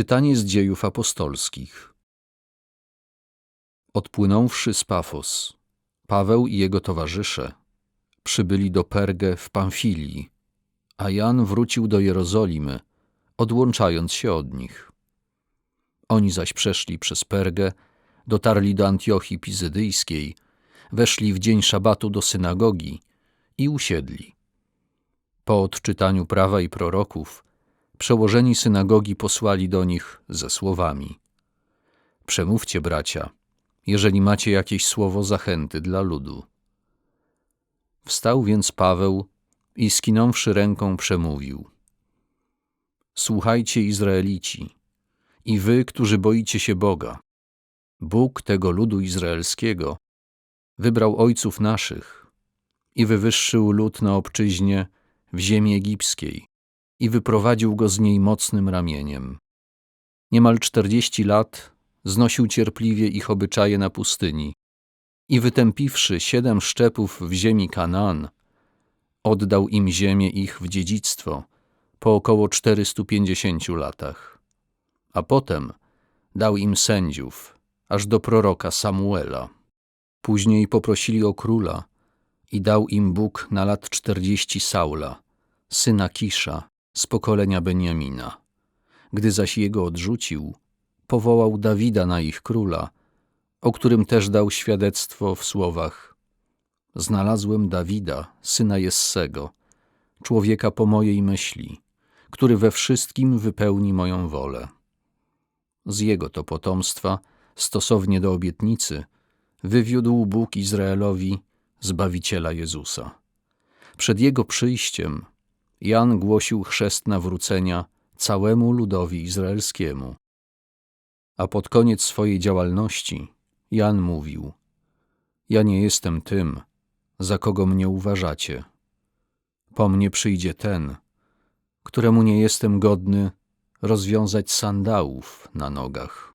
Czytanie z dziejów apostolskich. Odpłynąwszy z Pafos, Paweł i jego towarzysze przybyli do Pergę w Pamfilii, a Jan wrócił do Jerozolimy, odłączając się od nich. Oni zaś przeszli przez Pergę, dotarli do Antiochii Pizydyjskiej, weszli w dzień szabatu do synagogi i usiedli. Po odczytaniu prawa i proroków, przełożeni synagogi posłali do nich ze słowami: Przemówcie, bracia, jeżeli macie jakieś słowo zachęty dla ludu. Wstał więc Paweł i skinąwszy ręką przemówił: Słuchajcie, Izraelici, i wy, którzy boicie się Boga. Bóg tego ludu izraelskiego wybrał ojców naszych i wywyższył lud na obczyźnie w ziemi egipskiej i wyprowadził go z niej mocnym ramieniem. Niemal czterdzieści lat znosił cierpliwie ich obyczaje na pustyni i wytępiwszy siedem szczepów w ziemi Kanaan, oddał im ziemię ich w dziedzictwo po około 450 latach. A potem dał im sędziów, aż do proroka Samuela. Później poprosili o króla i dał im Bóg na lat czterdzieści Saula, syna Kisza, z pokolenia Beniamina. Gdy zaś jego odrzucił, powołał Dawida na ich króla, o którym też dał świadectwo w słowach Znalazłem Dawida, syna Jessego, człowieka po mojej myśli, który we wszystkim wypełni moją wolę. Z jego to potomstwa, stosownie do obietnicy, wywiódł Bóg Izraelowi Zbawiciela Jezusa. Przed jego przyjściem Jan głosił chrzest nawrócenia całemu ludowi izraelskiemu. A pod koniec swojej działalności Jan mówił: Ja nie jestem tym, za kogo mnie uważacie. Po mnie przyjdzie ten, któremu nie jestem godny rozwiązać sandałów na nogach.